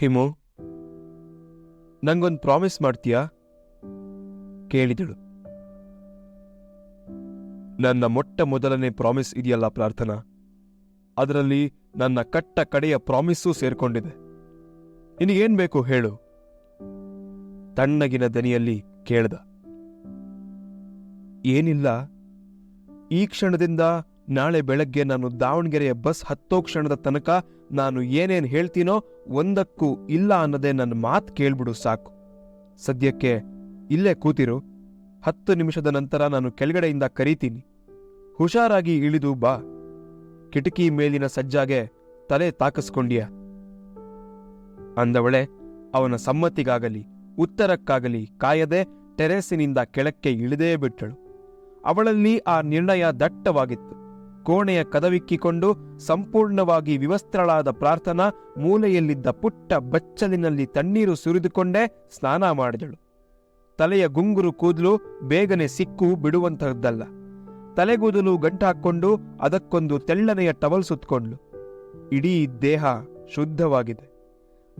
ಹಿಮು, ನಂಗೊಂದು ಪ್ರಾಮಿಸ್ ಮಾಡ್ತೀಯಾ? ಕೇಳಿದಳು. ನನ್ನ ಮೊಟ್ಟ ಮೊದಲನೇ ಪ್ರಾಮಿಸ್ ಇದೆಯಲ್ಲ ಪ್ರಾರ್ಥನಾ? ಅದರಲ್ಲಿ ನನ್ನ ಕಟ್ಟ ಕಡೆಯ ಪ್ರಾಮಿಸ್ಸೂ ಸೇರ್ಕೊಂಡಿದೆ. ನಿನಗೇನ್ ಬೇಕು ಹೇಳು. ತಣ್ಣಗಿನ ದನಿಯಲ್ಲಿ ಕೇಳ್ದ. ಏನಿಲ್ಲ, ಈ ಕ್ಷಣದಿಂದ ನಾಳೆ ಬೆಳಗ್ಗೆ ನಾನು ದಾವಣಗೆರೆಯ ಬಸ್ ಹತ್ತೋ ಕ್ಷಣದ ತನಕ ನಾನು ಏನೇನು ಹೇಳ್ತೀನೋ ಒಂದಕ್ಕೂ ಇಲ್ಲ ಅನ್ನೋದೇ ನನ್ನ ಮಾತು ಕೇಳ್ಬಿಡು ಸಾಕು. ಸದ್ಯಕ್ಕೆ ಇಲ್ಲೇ ಕೂತಿರು. ಹತ್ತು ನಿಮಿಷದ ನಂತರ ನಾನು ಕೆಳಗಡೆಯಿಂದ ಕರೀತೀನಿ. ಹುಷಾರಾಗಿ ಇಳಿದು ಬಾ. ಕಿಟಕಿ ಮೇಲಿನ ಸಜ್ಜಾಗೆ ತಲೆ ತಾಕಿಸ್ಕೊಂಡಿಯ? ಅಂದವಳೆ, ಅವನ ಸಮ್ಮತಿಗಾಗಲಿ, ಉತ್ತರಕ್ಕಾಗಲಿ ಕಾಯದೆ ಟೆರೆಸಿನಿಂದ ಕೆಳಕ್ಕೆ ಇಳಿದೇ ಬಿಟ್ಟಳು. ಅವಳಲ್ಲಿ ಆ ನಿರ್ಣಯ ದಟ್ಟವಾಗಿತ್ತು. ಕೋಣೆಯ ಕದವಿಕ್ಕಿಕೊಂಡು ಸಂಪೂರ್ಣವಾಗಿ ವಿವಸ್ತ್ರಳಾದ ಪ್ರಾರ್ಥನಾ ಮೂಲೆಯಲ್ಲಿದ್ದ ಪುಟ್ಟ ಬಚ್ಚಲಿನಲ್ಲಿ ತಣ್ಣೀರು ಸುರಿದುಕೊಂಡೇ ಸ್ನಾನ ಮಾಡಿದಳು. ತಲೆಯ ಗುಂಗುರು ಕೂದಲು ಬೇಗನೆ ಸಿಕ್ಕು ಬಿಡುವಂತಹದ್ದಲ್ಲ. ತಲೆಗೂದಲು ಗಂಟಾಕ್ಕೊಂಡು ಅದಕ್ಕೊಂದು ತೆಳ್ಳನೆಯ ಟವಲ್ ಸುತ್ತಕೊಂಡ್ಲು ಇಡೀ ದೇಹ ಶುದ್ಧವಾಗಿದೆ.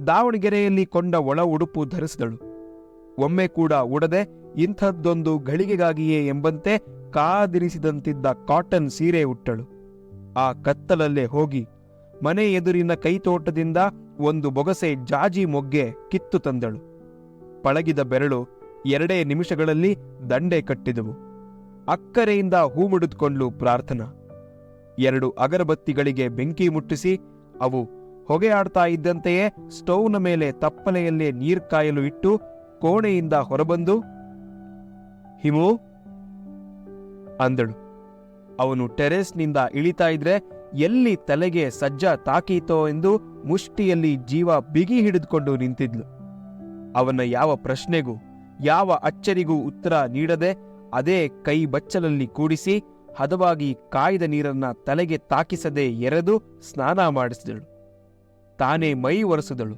ದಾವಣಗೆರೆಯಲ್ಲಿ ಕೊಂಡ ಒಳ ಉಡುಪು ಧರಿಸಿದಳು. ಒಮ್ಮೆ ಕೂಡ ಉಡದೆ ಇಂಥದ್ದೊಂದು ಗಳಿಗೆಗಾಗಿಯೇ ಎಂಬಂತೆ ಕಾದಿರಿಸಿದಂತಿದ್ದ ಕಾಟನ್ ಸೀರೆ ಉಟ್ಟಳು. ಆ ಕತ್ತಲಲ್ಲೇ ಹೋಗಿ ಮನೆ ಎದುರಿನ ಕೈತೋಟದಿಂದ ಒಂದು ಬೊಗಸೆ ಜಾಜಿ ಮೊಗ್ಗೆ ಕಿತ್ತು ತಂದಳು. ಪಳಗಿದ ಬೆರಳು ಎರಡೇ ನಿಮಿಷಗಳಲ್ಲಿ ದಂಡೆ ಕಟ್ಟಿದವು. ಅಕ್ಕರೆಯಿಂದ ಹೂ ಮುಡಿದುಕೊಂಡು ಪ್ರಾರ್ಥನಾ. ಎರಡು ಅಗರಬತ್ತಿಗಳಿಗೆ ಬೆಂಕಿ ಮುಟ್ಟಿಸಿ ಅವು ಹೊಗೆ ಆಡ್ತಾ ಇದ್ದಂತೆಯೇ ಸ್ಟೌವ್ನ ಮೇಲೆ ತಪ್ಪಲೆಯಲ್ಲೇ ನೀರ್ ಕಾಯಲು ಇಟ್ಟು ಕೋಣೆಯಿಂದ ಹೊರಬಂದು, ಹಿಮು, ಅಂದಳು. ಅವನು ಟೆರೆಸ್ನಿಂದ ಇಳಿತಾ ಇದ್ರೆ, ಎಲ್ಲಿ ತಲೆಗೆ ಸಜ್ಜ ತಾಕೀತೋ ಎಂದು ಮುಷ್ಟಿಯಲ್ಲಿ ಜೀವ ಬಿಗಿ ಹಿಡಿದುಕೊಂಡು ನಿಂತಿದ್ಲು. ಅವನ ಯಾವ ಪ್ರಶ್ನೆಗೂ, ಯಾವ ಅಚ್ಚರಿಗೂ ಉತ್ತರ ನೀಡದೆ, ಅದೇ ಕೈ ಬಚ್ಚಲಲ್ಲಿ ಕೂಡಿಸಿ, ಹದವಾಗಿ ಕಾಯ್ದ ನೀರನ್ನ ತಲೆಗೆ ತಾಕಿಸದೆ ಎರೆದು ಸ್ನಾನ ಮಾಡಿಸಿದಳು. ತಾನೇ ಮೈ ಒರೆಸಿದಳು.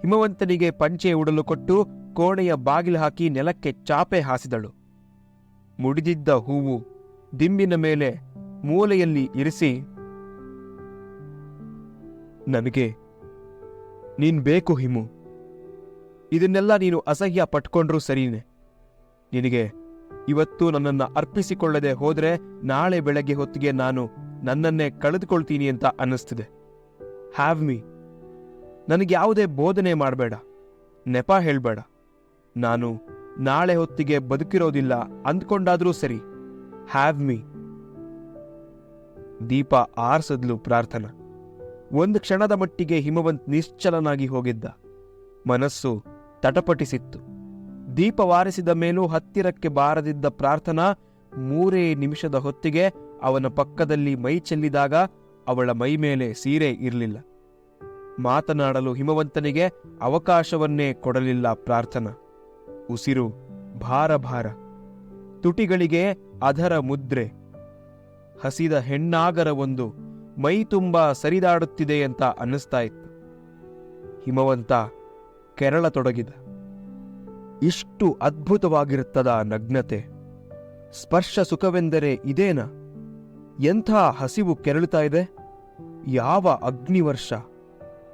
ಹಿಮವಂತನಿಗೆ ಪಂಚೆ ಉಡಲು ಕೊಟ್ಟು ಕೋಣೆಯ ಬಾಗಿಲು ಹಾಕಿ ನೆಲಕ್ಕೆ ಚಾಪೆ ಹಾಸಿದಳು. ಮುಡಿದಿದ್ದ ಹೂವು ದಿಂಬಿನ ಮೇಲೆ ಮೂಲೆಯಲ್ಲಿ ಇರಿಸಿ ನನಗೆ ನೀನ್ ಬೇಕು ಹಿಮು. ಇದನ್ನೆಲ್ಲ ನೀನು ಅಸಹ್ಯ ಪಟ್ಕೊಂಡ್ರೂ ಸರಿನೆ. ನಿನಗೆ ಇವತ್ತು ನನ್ನನ್ನು ಅರ್ಪಿಸಿಕೊಳ್ಳದೆ ಹೋದ್ರೆ ನಾಳೆ ಬೆಳಗ್ಗೆ ಹೊತ್ತಿಗೆ ನಾನು ನನ್ನನ್ನೇ ಕಳೆದುಕೊಳ್ತೀನಿ ಅಂತ ಅನ್ನಿಸ್ತಿದೆ. ಹ್ಯಾವ್ ಮೀ ನನಗೆ ಯಾವುದೇ ಬೋಧನೆ ಮಾಡಬೇಡ. ನೆಪ ಹೇಳ್ಬೇಡ. ನಾನು ನಾಳೆ ಹೊತ್ತಿಗೆ ಬದುಕಿರೋದಿಲ್ಲ, ಅಂದ್ಕೊಂಡಾದ್ರೂ ಸರಿ. ಹ್ಯಾವ್ ಮೀ ದೀಪ ಆರ್ಸದ್ಲು ಪ್ರಾರ್ಥನಾ. ಒಂದು ಕ್ಷಣದ ಮಟ್ಟಿಗೆ ಹಿಮವಂತ್ ನಿಶ್ಚಲನಾಗಿ ಹೋಗಿದ್ದ. ಮನಸ್ಸು ತಟಪಟಿಸಿತ್ತು. ದೀಪವಾರಿಸಿದ ಮೇಲೂ ಹತ್ತಿರಕ್ಕೆ ಬಾರದಿದ್ದ ಪ್ರಾರ್ಥನಾ ಮೂರೇ ನಿಮಿಷದ ಹೊತ್ತಿಗೆ ಅವನ ಪಕ್ಕದಲ್ಲಿ ಮೈ ಚೆಲ್ಲಿದಾಗ ಅವಳ ಮೈ ಮೇಲೆ ಸೀರೆ ಇರಲಿಲ್ಲ. ಮಾತನಾಡಲು ಹಿಮವಂತನಿಗೆ ಅವಕಾಶವನ್ನೇ ಕೊಡಲಿಲ್ಲ ಪ್ರಾರ್ಥನಾ. ಉಸಿರು, ಭಾರ ಭಾರ. ತುಟಿಗಳಿಗೆ ಅದರ ಮುದ್ರೆ. ಹಸಿದ ಹೆಣ್ಣಾಗರವೊಂದು ಮೈ ತುಂಬ ಸರಿದಾಡುತ್ತಿದೆ ಅಂತ ಅನ್ನಿಸ್ತಾ ಇತ್ತು. ಹಿಮವಂತ ಕೆರಳತೊಡಗಿದ. ಇಷ್ಟು ಅದ್ಭುತವಾಗಿರುತ್ತದ ನಗ್ನತೆ. ಸ್ಪರ್ಶ ಸುಖವೆಂದರೆ ಇದೇನ? ಎಂಥ ಹಸಿವು ಕೆರಳುತ್ತಾ ಇದೆ? ಯಾವ ಅಗ್ನಿವರ್ಷ?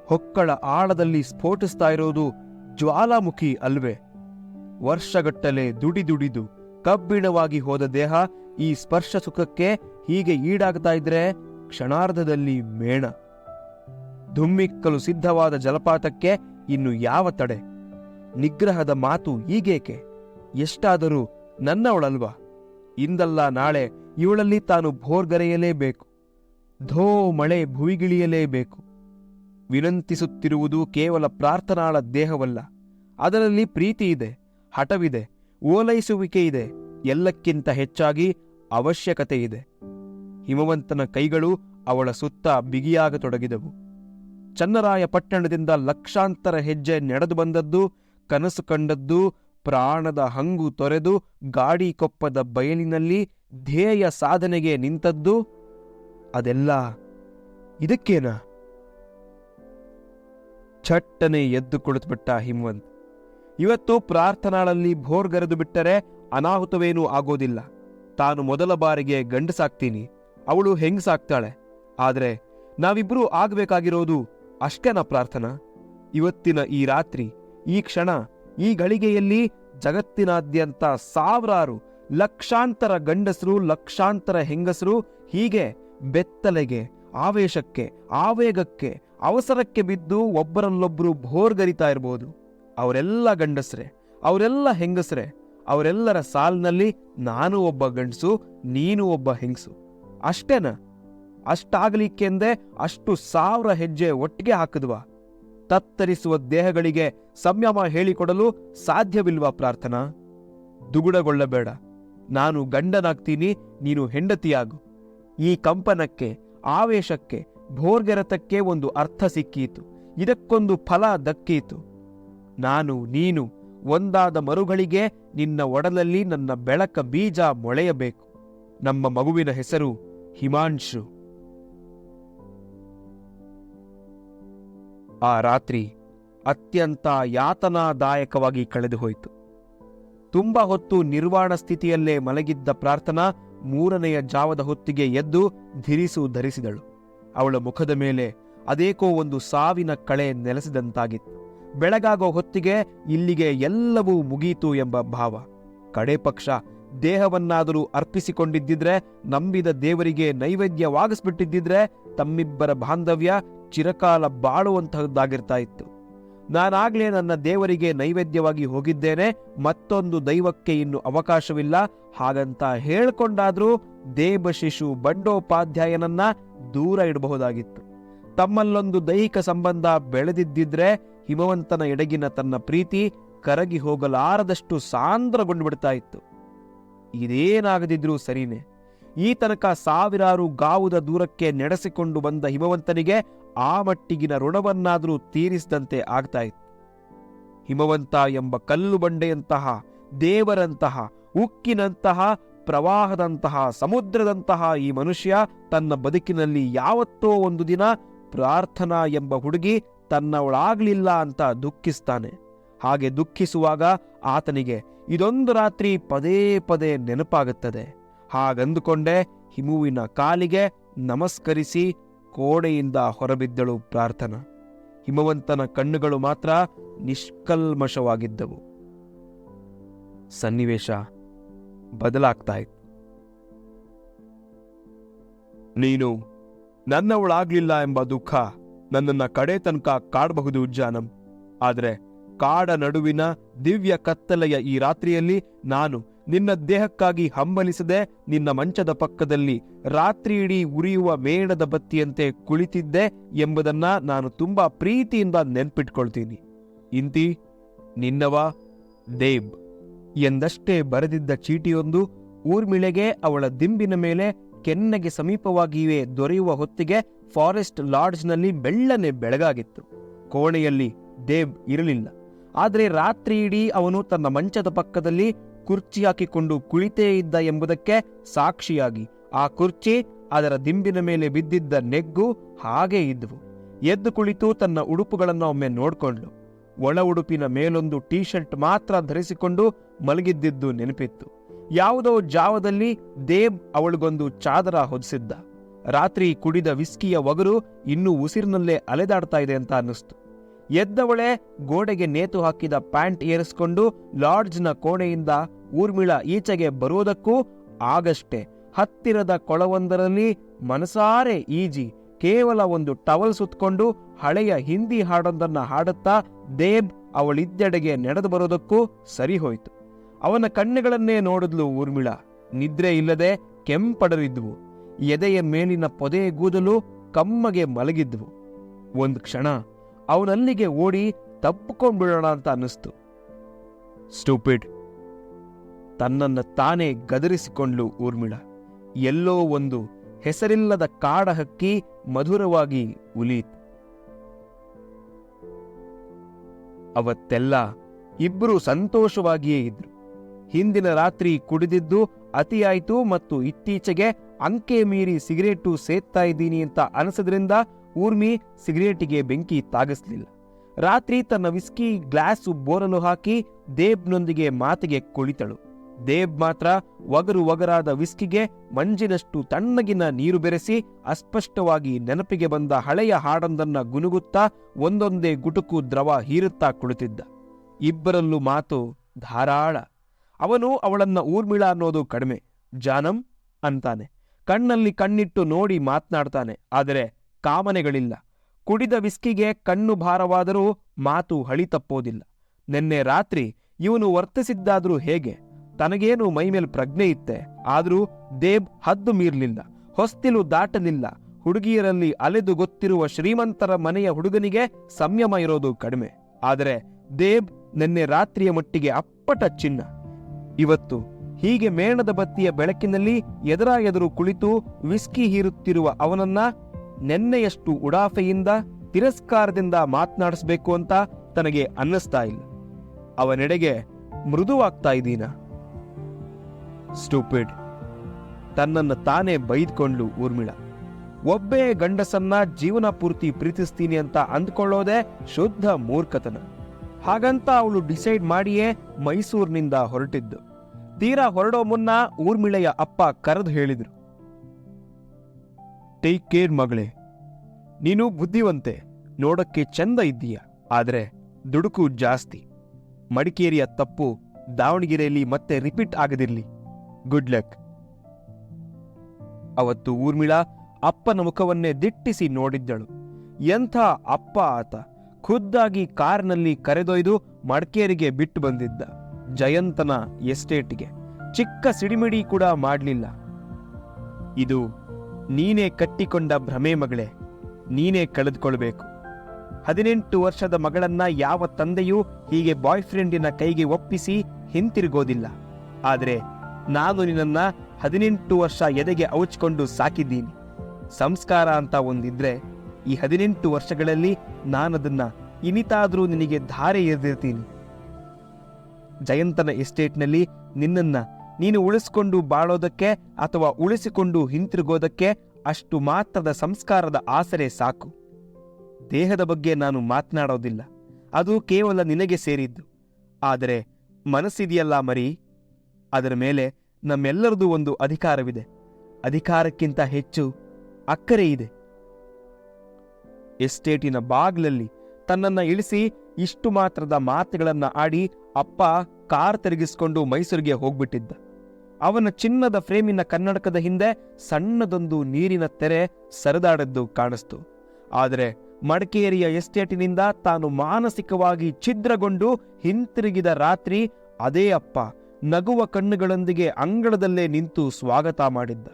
ಹೊಕ್ಕಳ ಆಳದಲ್ಲಿ ಸ್ಫೋಟಿಸ್ತಾ ಇರೋದು ಜ್ವಾಲಾಮುಖಿ ಅಲ್ವೇ? ವರ್ಷಗಟ್ಟಲೆ ದುಡಿದುಡಿದು ಕಬ್ಬಿಣವಾಗಿ ಹೋದ ದೇಹ ಈ ಸ್ಪರ್ಶ ಸುಖಕ್ಕೆ ಹೀಗೆ ಈಡಾಗ್ತಾ ಇದ್ರೆ ಕ್ಷಣಾರ್ಧದಲ್ಲಿ ಮೇಣ. ಧುಮ್ಮಿಕ್ಕಲು ಸಿದ್ಧವಾದ ಜಲಪಾತಕ್ಕೆ ಇನ್ನು ಯಾವ ತಡೆ? ನಿಗ್ರಹದ ಮಾತು ಈಗೇಕೆ ಎಷ್ಟಾದರೂ ನನ್ನವಳಲ್ವಾ? ಇಂದಲ್ಲ ನಾಳೆ ಇವಳಲ್ಲಿ ತಾನು ಭೋರ್ಗರೆಯಲೇಬೇಕು. ಧೋ ಮಳೆ ಭುವಿಗಿಳಿಯಲೇಬೇಕು ವಿನಂತಿಸುತ್ತಿರುವುದು ಕೇವಲ ಪ್ರಾರ್ಥನಾಳ ದೇಹವಲ್ಲ, ಅದರಲ್ಲಿ ಪ್ರೀತಿ ಇದೆ. ಹಠವಿದೆ, ಓಲೈಸುವಿಕೆ ಇದೆ, ಎಲ್ಲಕ್ಕಿಂತ ಹೆಚ್ಚಾಗಿ ಅವಶ್ಯಕತೆ ಇದೆ. ಹಿಮವಂತನ ಕೈಗಳು ಅವಳ ಸುತ್ತ ಬಿಗಿಯಾಗತೊಡಗಿದವು. ಚನ್ನರಾಯ ಪಟ್ಟಣದಿಂದ ಲಕ್ಷಾಂತರ ಹೆಜ್ಜೆ ನಡೆದು ಬಂದದ್ದು, ಕನಸು ಕಂಡದ್ದು, ಪ್ರಾಣದ ಹಂಗು ತೊರೆದು ಗಾಡಿ ಕೊಪ್ಪದ ಬಯಲಿನಲ್ಲಿ ಧ್ಯೇಯ ಸಾಧನೆಗೆ ನಿಂತದ್ದು, ಅದೆಲ್ಲ ಇದಕ್ಕೇನ? ಛಟ್ಟನೆ ಎದ್ದು ಕುಳಿತುಬಿಟ್ಟ ಹಿಮವಂತ್. ಇವತ್ತು ಪ್ರಾರ್ಥನಾಳಲ್ಲಿ ಭೋರ್ಗರೆದು ಬಿಟ್ಟರೆ ಅನಾಹುತವೇನೂ ಆಗೋದಿಲ್ಲ. ತಾನು ಮೊದಲ ಬಾರಿಗೆ ಗಂಡಸಾಗ್ತೀನಿ ಅವಳು ಹೆಂಗಸಾಗ್ತಾಳೆ ಆದರೆ ನಾವಿಬ್ರೂ ಆಗಬೇಕಾಗಿರೋದು ಅಷ್ಟೇನ ಪ್ರಾರ್ಥನಾ? ಇವತ್ತಿನ ಈ ರಾತ್ರಿ, ಈ ಕ್ಷಣ, ಈ ಗಳಿಗೆಯಲ್ಲಿ ಜಗತ್ತಿನಾದ್ಯಂತ ಸಾವಿರಾರು ಲಕ್ಷಾಂತರ ಗಂಡಸರು, ಲಕ್ಷಾಂತರ ಹೆಂಗಸರು ಹೀಗೆ ಬೆತ್ತಲೆಗೆ, ಆವೇಶಕ್ಕೆ, ಆವೇಗಕ್ಕೆ, ಅವಸರಕ್ಕೆ ಬಿದ್ದು ಒಬ್ಬರಲ್ಲೊಬ್ಬರು ಭೋರ್ಗರಿತಾ ಇರಬಹುದು ಅವರೆಲ್ಲ ಗಂಡಸ್ರೆ, ಅವರೆಲ್ಲ ಹೆಂಗಸ್ರೆ, ಅವರೆಲ್ಲರ ಸಾಲಿನಲ್ಲಿ ನಾನು ಒಬ್ಬ ಗಂಡಸು, ನೀನು ಒಬ್ಬ ಹೆಂಗಸು. ಅಷ್ಟೇನ? ಅಷ್ಟಾಗಲಿಕ್ಕೆಂದೇ ಅಷ್ಟು ಸಾವಿರ ಹೆಜ್ಜೆ ಒಟ್ಟಿಗೆ ಹಾಕಿದ್ವಾ? ತತ್ತರಿಸುವ ದೇಹಗಳಿಗೆ ಸಂಯಮ ಹೇಳಿಕೊಡಲು ಸಾಧ್ಯವಿಲ್ವಾ ಪ್ರಾರ್ಥನಾ? ದುಗುಡಗೊಳ್ಳಬೇಡ. ನಾನು ಗಂಡನಾಗ್ತೀನಿ, ನೀನು ಹೆಂಡತಿಯಾಗು. ಈ ಕಂಪನಕ್ಕೆ, ಆವೇಶಕ್ಕೆ ಭೋರ್ಗೆರತಕ್ಕೆ ಒಂದು ಅರ್ಥ ಸಿಕ್ಕೀತು. ಇದಕ್ಕೊಂದು ಫಲ ದಕ್ಕೀತು. ನಾನು, ನೀನು ಒಂದಾದ ಮರುಗಳಿಗೆ ನಿನ್ನ ಒಡಲಲ್ಲಿ ನನ್ನ ಬೆಳಕ ಬೀಜ ಮೊಳೆಯಬೇಕು. ನಮ್ಮ ಮಗುವಿನ ಹೆಸರು ಹಿಮಾಂಶು. ಆ ರಾತ್ರಿ ಅತ್ಯಂತ ಯಾತನಾದಾಯಕವಾಗಿ ಕಳೆದು ಹೋಯಿತು ತುಂಬ ಹೊತ್ತು ನಿರ್ವಾಣ ಸ್ಥಿತಿಯಲ್ಲೇ ಮಲಗಿದ್ದ ಪ್ರಾರ್ಥನಾ ಮೂರನೆಯ ಜಾವದ ಹೊತ್ತಿಗೆ ಎದ್ದು ಧಿರಿಸು ಧರಿಸಿದಳು. ಅವಳ ಮುಖದ ಮೇಲೆ ಅದೇಕೋ ಒಂದು ಸಾವಿನ ಕಳೆ ನೆಲೆಸಿದಂತಾಗಿತ್ತು. ಬೆಳಗಾಗೋ ಹೊತ್ತಿಗೆ ಇಲ್ಲಿಗೆ ಎಲ್ಲವೂ ಮುಗೀತು ಎಂಬ ಭಾವ. ಕಡೆ ಪಕ್ಷ ದೇಹವನ್ನಾದರೂ ಅರ್ಪಿಸಿಕೊಂಡಿದ್ದಿದ್ರೆ, ನಂಬಿದ ದೇವರಿಗೆ ನೈವೇದ್ಯವಾಗಿಸ್ಬಿಟ್ಟಿದ್ದಿದ್ರೆ, ತಮ್ಮಿಬ್ಬರ ಬಾಂಧವ್ಯ ಚಿರಕಾಲ ಬಾಳುವಂತಹದ್ದಾಗಿರ್ತಾ ಇತ್ತು ನಾನಾಗ್ಲೇ ನನ್ನ ದೇವರಿಗೆ ನೈವೇದ್ಯವಾಗಿ ಹೋಗಿದ್ದೇನೆ, ಮತ್ತೊಂದು ದೈವಕ್ಕೆ ಇನ್ನು ಅವಕಾಶವಿಲ್ಲ. ಹಾಗಂತ ಹೇಳ್ಕೊಂಡಾದ್ರೂ ದೇವಶಿಶು ಬಂಡೋಪಾಧ್ಯಾಯನನ್ನ ದೂರ ಇಡಬಹುದಾಗಿತ್ತು. ತಮ್ಮಲ್ಲೊಂದು ದೈಹಿಕ ಸಂಬಂಧ ಬೆಳೆದಿದ್ದಿದ್ರೆ ಹಿಮವಂತನ ಎಡಗಿನ ತನ್ನ ಪ್ರೀತಿ ಕರಗಿ ಹೋಗಲಾರದಷ್ಟು ಸಾಂದ್ರಗೊಂಡು ಬಿಡ್ತಾ ಇತ್ತು. ಇದೇನಾಗದಿದ್ರೂ ಸರಿನೇ. ಈ ತನಕ ಸಾವಿರಾರು ಗಾವುದ ದೂರಕ್ಕೆ ನಡೆಸಿಕೊಂಡು ಬಂದ ಹಿಮವಂತನಿಗೆ ಆ ಮಟ್ಟಿಗಿನ ಋಣವನ್ನಾದರೂ ತೀರಿಸಿದಂತೆ ಆಗ್ತಾ ಇತ್ತು. ಹಿಮವಂತ ಎಂಬ ಕಲ್ಲು ಬಂಡೆಯಂತಹ, ದೇವರಂತಹ, ಉಕ್ಕಿನಂತಹ, ಪ್ರವಾಹದಂತಹ, ಸಮುದ್ರದಂತಹ ಈ ಮನುಷ್ಯ ತನ್ನ ಬದುಕಿನಲ್ಲಿ ಯಾವತ್ತೋ ಒಂದು ದಿನ ಪ್ರಾರ್ಥನಾ ಎಂಬ ಹುಡುಗಿ ತನ್ನವಳಾಗ್ಲಿಲ್ಲ ಅಂತ ದುಃಖಿಸ್ತಾನೆ. ಹಾಗೆ ದುಃಖಿಸುವಾಗ ಆತನಿಗೆ ಇದೊಂದು ರಾತ್ರಿ ಪದೇ ಪದೇ ನೆನಪಾಗುತ್ತದೆ. ಹಾಗಂದುಕೊಂಡೇ ಹಿಮುವಿನ ಕಾಲಿಗೆ ನಮಸ್ಕರಿಸಿ ಕೋಣೆಯಿಂದ ಹೊರಬಿದ್ದಳು ಪ್ರಾರ್ಥನಾ. ಹಿಮವಂತನ ಕಣ್ಣುಗಳು ಮಾತ್ರ ನಿಷ್ಕಲ್ಮಶವಾಗಿದ್ದವು. ಸನ್ನಿವೇಶ ಬದಲಾಗ್ತಾ ಇತ್ತು. ನೀನು ನನ್ನವಳಾಗ್ಲಿಲ್ಲ ಎಂಬ ದುಃಖ ನನ್ನನ್ನ ಕಡೆ ತನಕ ಕಾಡಬಹುದು ಜಾನಂ. ಆದರೆ ಕಾಡ ನಡುವಿನ ದಿವ್ಯ ಕತ್ತಲೆಯ ಈ ರಾತ್ರಿಯಲ್ಲಿ ನಾನು ನಿನ್ನ ದೇಹಕ್ಕಾಗಿ ಹಂಬಲಿಸದೆ ನಿನ್ನ ಮಂಚದ ಪಕ್ಕದಲ್ಲಿ ರಾತ್ರಿಯಿಡೀ ಉರಿಯುವ ಮೇಣದ ಬತ್ತಿಯಂತೆ ಕುಳಿತಿದ್ದೆ ಎಂಬುದನ್ನ ನಾನು ತುಂಬಾ ಪ್ರೀತಿಯಿಂದ ನೆನ್ಪಿಟ್ಕೊಳ್ತೀನಿ. ಇಂತಿ ನಿನ್ನವ ದೇಬ್ ಎಂದಷ್ಟೇ ಬರೆದಿದ್ದ ಚೀಟಿಯೊಂದು ಊರ್ಮಿಳೆಗೆ ಅವಳ ದಿಂಬಿನ ಮೇಲೆ ಕೆನ್ನೆಗೆ ಸಮೀಪವಾಗಿಯೇ ದೊರೆಯುವ ಹೊತ್ತಿಗೆ ಫಾರೆಸ್ಟ್ ಲಾಡ್ಜ್ನಲ್ಲಿ ಬೆಳ್ಳನೆ ಬೆಳಗಾಗಿತ್ತು. ಕೋಣೆಯಲ್ಲಿ ದೇವ್ ಇರಲಿಲ್ಲ. ಆದರೆ ರಾತ್ರಿ ಇಡೀ ಅವನು ತನ್ನ ಮಂಚದ ಪಕ್ಕದಲ್ಲಿ ಕುರ್ಚಿ ಹಾಕಿಕೊಂಡು ಕುಳಿತೇ ಇದ್ದ ಎಂಬುದಕ್ಕೆ ಸಾಕ್ಷಿಯಾಗಿ ಆ ಕುರ್ಚಿ ಅದರ ದಿಂಬಿನ ಮೇಲೆ ಬಿದ್ದಿದ್ದ ನೆಗ್ಗು ಹಾಗೇ ಇದ್ವು. ಎದ್ದು ಕುಳಿತು ತನ್ನ ಉಡುಪುಗಳನ್ನು ಒಮ್ಮೆ ನೋಡ್ಕೊಂಡ್ಳು. ಒಳ ಉಡುಪಿನ ಮೇಲೊಂದು ಟೀ ಶರ್ಟ್ ಮಾತ್ರ ಧರಿಸಿಕೊಂಡು ಮಲಗಿದ್ದಿದ್ದು ನೆನಪಿತ್ತು. ಯಾವುದೋ ಜಾವದಲ್ಲಿ ದೇಬ್ ಅವಳಿಗೊಂದು ಚಾದರ ಹೊದಿಸಿದ್ದ. ರಾತ್ರಿ ಕುಡಿದ ವಿಸ್ಕಿಯ ಒಗರು ಇನ್ನೂ ಉಸಿರಿನಲ್ಲೇ ಅಲೆದಾಡ್ತಾ ಇದೆ ಅಂತ ಅನ್ನಿಸ್ತು. ಎದ್ದವಳೆ ಗೋಡೆಗೆ ನೇತು ಹಾಕಿದ ಪ್ಯಾಂಟ್ ಏರಿಸಿಕೊಂಡು ಲಾಡ್ಜ್ನ ಕೋಣೆಯಿಂದ ಊರ್ಮಿಳ ಈಚೆಗೆ ಬರೋದಕ್ಕೂ ಆಗಷ್ಟೇ. ಹತ್ತಿರದ ಕೊಳವೊಂದರಲ್ಲಿ ಮನಸಾರೆ ಈಜಿ. ಕೇವಲ ಒಂದು ಟವಲ್ ಸುತ್ತಕೊಂಡು ಹಳೆಯ ಹಿಂದಿ ಹಾಡೊಂದನ್ನ ಹಾಡುತ್ತಾ ದೇಬ್ ಅವಳಿದ್ದೆಡೆಗೆ ನಡೆದು ಬರೋದಕ್ಕೂ ಸರಿ ಹೋಯಿತು. ಅವನ ಕಣ್ಣುಗಳನ್ನೇ ನೋಡಿದ್ಲು ಊರ್ಮಿಳ. ನಿದ್ರೆ ಇಲ್ಲದೆ ಕೆಂಪಡರಿದ್ವು. ಎದೆಯ ಮೇಲಿನ ಪೊದೆ ಗೂದಲು ಕಮ್ಮಗೆ ಮಲಗಿದ್ವು. ಒಂದು ಕ್ಷಣ ಅವನಲ್ಲಿಗೆ ಓಡಿ ತಪ್ಪಿಕೊಂಡ್ಬಿಡೋಣ ಅಂತ ಅನ್ನಿಸ್ತು. ಸ್ಟೂಪಿಡ್. ತನ್ನನ್ನ ತಾನೇ ಗದರಿಸಿಕೊಂಡ್ಲು ಊರ್ಮಿಳ. ಎಲ್ಲೋ ಒಂದು ಹೆಸರಿಲ್ಲದ ಕಾಡ ಹಕ್ಕಿ ಮಧುರವಾಗಿ ಉಲೀತು. ಅವತ್ತೆಲ್ಲ ಇಬ್ಬರು ಸಂತೋಷವಾಗಿಯೇ ಇದ್ರು. ಹಿಂದಿನ ರಾತ್ರಿ ಕುಡಿದಿದ್ದು ಅತಿಯಾಯಿತು ಮತ್ತು ಇತ್ತೀಚೆಗೆ ಅಂಕೆ ಮೀರಿ ಸಿಗರೇಟು ಸೇತ್ತಾ ಇದ್ದೀನಿ ಅಂತ ಅನಿಸದ್ರಿಂದ ಊರ್ಮಿ ಸಿಗರೇಟಿಗೆ ಬೆಂಕಿ ತಾಗಿಸ್ಲಿಲ್ಲ. ರಾತ್ರಿ ತನ್ನ ವಿಸ್ಕಿ, ಗ್ಲಾಸು, ಬೋರಲು ಹಾಕಿ ದೇಬ್ನೊಂದಿಗೆ ಮಾತಿಗೆ ಕುಳಿತಳು. ದೇಬ್ ಮಾತ್ರ ಒಗರು ಒಗರಾದ ವಿಸ್ಕಿಗೆ ಮಂಜಿನಷ್ಟು ತಣ್ಣಗಿನ ನೀರು ಬೆರೆಸಿ ಅಸ್ಪಷ್ಟವಾಗಿ ನೆನಪಿಗೆ ಬಂದ ಹಳೆಯ ಹಾಡೊಂದನ್ನ ಗುನುಗುತ್ತಾ ಒಂದೊಂದೇ ಗುಟುಕು ದ್ರವ ಹೀರುತ್ತಾ ಕುಳಿತಿದ್ದ. ಇಬ್ಬರಲ್ಲೂ ಮಾತು ಧಾರಾಳ. ಅವನು ಅವಳನ್ನ ಊರ್ಮಿಳ ಅನ್ನೋದು ಕಡಿಮೆ. ಜಾನಂ ಅಂತಾನೆ. ಕಣ್ಣಲ್ಲಿ ಕಣ್ಣಿಟ್ಟು ನೋಡಿ ಮಾತನಾಡ್ತಾನೆ, ಆದರೆ ಕಾಮನೆಗಳಿಲ್ಲ. ಕುಡಿದ ವಿಸ್ಕಿಗೆ ಕಣ್ಣು ಭಾರವಾದರೂ ಮಾತು ಹಳಿ ತಪ್ಪೋದಿಲ್ಲ. ನಿನ್ನೆ ರಾತ್ರಿ ಇವನು ವರ್ತಿಸಿದ್ದಾದ್ರೂ ಹೇಗೆ? ತನಗೇನು ಮೈಮೇಲ್ ಪ್ರಜ್ಞೆ ಇತ್ತೆ? ಆದರೂ ದೇಬ್ ಹದ್ದು ಮೀರ್ಲಿಲ್ಲ, ಹೊಸ್ತಿಲು ದಾಟಲಿಲ್ಲ. ಹುಡುಗಿಯರಲ್ಲಿ ಅಲೆದು ಗೊತ್ತಿರುವ ಶ್ರೀಮಂತರ ಮನೆಯ ಹುಡುಗನಿಗೆ ಸಂಯಮ ಇರೋದು ಕಡಿಮೆ. ಆದರೆ ದೇಬ್ ನಿನ್ನೆ ರಾತ್ರಿಯ ಮಟ್ಟಿಗೆ ಅಪ್ಪಟ ಚಿನ್ನ. ಇವತ್ತು ಹೀಗೆ ಮೇಣದ ಬತ್ತಿಯ ಬೆಳಕಿನಲ್ಲಿ ಎದುರ ಎದುರು ಕುಳಿತು ವಿಸ್ಕಿ ಹೀರುತ್ತಿರುವ ಅವನನ್ನ ನೆನ್ನೆಯಷ್ಟು ಉಡಾಫೆಯಿಂದ, ತಿರಸ್ಕಾರದಿಂದ ಮಾತನಾಡಿಸ್ಬೇಕು ಅಂತ ತನಗೆ ಅನ್ನಿಸ್ತಾ ಇಲ್ಲ. ಅವನೆಡೆಗೆ ಮೃದುವಾಗ್ತಾ ಇದ್ದೀನ. ಸ್ಟೂಪಿಡ್, ತನ್ನನ್ನು ತಾನೇ ಬೈದ್ಕೊಂಡ್ಲು ಊರ್ಮಿಳ. ಒಬ್ಬೇ ಗಂಡಸನ್ನ ಜೀವನ ಪೂರ್ತಿ ಪ್ರೀತಿಸ್ತೀನಿ ಅಂತ ಅಂದ್ಕೊಳ್ಳೋದೇ ಶುದ್ಧ ಮೂರ್ಖತನ. ಹಾಗಂತ ಅವಳು ಡಿಸೈಡ್ ಮಾಡಿಯೇ ಮೈಸೂರಿನಿಂದ ಹೊರಟಿದ್ದು. ತೀರಾ ಹೊರಡೋ ಮುನ್ನ ಊರ್ಮಿಳೆಯ ಅಪ್ಪ ಕರೆದು ಹೇಳಿದ್ರು. ಟೇಕ್ ಕೇರ್ ಮಗಳೇ. ನೀನು ಬುದ್ಧಿವಂತೆ, ನೋಡಕ್ಕೆ ಚಂದ ಇದ್ದೀಯ, ಆದ್ರೆ ದುಡುಕು ಜಾಸ್ತಿ. ಮಡಿಕೇರಿಯ ತಪ್ಪು ದಾವಣಗೆರೆಯಲ್ಲಿ ಮತ್ತೆ ರಿಪೀಟ್ ಆಗದಿರಲಿ. ಗುಡ್ ಲಕ್ ಅವತ್ತು ಊರ್ಮಿಳಾ ಅಪ್ಪನ ಮುಖವನ್ನೇ ದಿಟ್ಟಿಸಿ ನೋಡಿದ್ದಳು. ಎಂಥ ಅಪ್ಪ ಆತ. ಖುದ್ದಾಗಿ ಕಾರ್ನಲ್ಲಿ ಕರೆದೊಯ್ದು ಮಡಿಕೇರಿಗೆ ಬಿಟ್ಟು ಬಂದಿದ್ದ ಜಯಂತನ ಎಸ್ಟೇಟ್ಗೆ. ಚಿಕ್ಕ ಸಿಡಿಮಿಡಿ ಕೂಡ ಮಾಡಲಿಲ್ಲ. ಇದು ನೀನೇ ಕಟ್ಟಿಕೊಂಡ ಭ್ರಮೆ ಮಗಳೇ, ನೀನೇ ಕಳೆದುಕೊಳ್ಬೇಕು. ಹದಿನೆಂಟು ವರ್ಷದ ಮಗಳನ್ನ ಯಾವ ತಂದೆಯೂ ಹೀಗೆ ಬಾಯ್ ಫ್ರೆಂಡಿನ ಕೈಗೆ ಒಪ್ಪಿಸಿ ಹಿಂತಿರುಗೋದಿಲ್ಲ. ಆದರೆ ನಾನು ನಿನ್ನನ್ನ ಹದಿನೆಂಟು ವರ್ಷ ಎದೆಗೆ ಔಚ್ಕೊಂಡು ಸಾಕಿದ್ದೀನಿ. ಸಂಸ್ಕಾರ ಅಂತ ಒಂದಿದ್ರೆ ಈ ಹದಿನೆಂಟು ವರ್ಷಗಳಲ್ಲಿ ನಾನದನ್ನ ಇನಿತಾದರೂ ನಿನಗೆ ಧಾರೆ ಎರೆದಿರ್ತೀನಿ. ಜಯಂತನ ಎಸ್ಟೇಟ್ನಲ್ಲಿ ನಿನ್ನನ್ನ ನೀನು ಉಳಿಸಿಕೊಂಡು ಬಾಳೋದಕ್ಕೆ ಅಥವಾ ಉಳಿಸಿಕೊಂಡು ಹಿಂತಿರುಗೋದಕ್ಕೆ ಅಷ್ಟು ಮಾತ್ರದ ಸಂಸ್ಕಾರದ ಆಸರೆ ಸಾಕು. ದೇಹದ ಬಗ್ಗೆ ನಾನು ಮಾತನಾಡೋದಿಲ್ಲ. ಅದು ಕೇವಲ ನಿನಗೆ ಸೇರಿದ್ದು. ಆದರೆ ಮನಸ್ಸಿದೆಯಲ್ಲ ಮರಿ? ಅದರ ಮೇಲೆ ನಮ್ಮೆಲ್ಲರದು ಒಂದು ಅಧಿಕಾರವಿದೆ. ಅಧಿಕಾರಕ್ಕಿಂತ ಹೆಚ್ಚು ಅಕ್ಕರೆ ಇದೆ. ಎಸ್ಟೇಟಿನ ಬಾಗ್ಲಲ್ಲಿ ತನ್ನನ್ನ ಇಳಿಸಿ ಇಷ್ಟು ಮಾತ್ರದ ಮಾತುಗಳನ್ನ ಆಡಿ ಅಪ್ಪ ಕಾರ್ ತಿರುಗಿಸ್ಕೊಂಡು ಮೈಸೂರಿಗೆ ಹೋಗ್ಬಿಟ್ಟಿದ್ದ. ಅವನ ಚಿನ್ನದ ಫ್ರೇಮಿನ ಕನ್ನಡಕದ ಹಿಂದೆ ಸಣ್ಣದೊಂದು ನೀರಿನ ತೆರೆ ಸರಿದಾಡದ್ದು ಕಾಣಿಸ್ತು. ಆದರೆ ಮಡಿಕೇರಿಯ ಎಸ್ಟೇಟಿನಿಂದ ತಾನು ಮಾನಸಿಕವಾಗಿ ಛಿದ್ರಗೊಂಡು ಹಿಂತಿರುಗಿದ ರಾತ್ರಿ ಅದೇ ಅಪ್ಪ ನಗುವ ಕಣ್ಣುಗಳೊಂದಿಗೆ ಅಂಗಳದಲ್ಲೇ ನಿಂತು ಸ್ವಾಗತ ಮಾಡಿದ್ದ.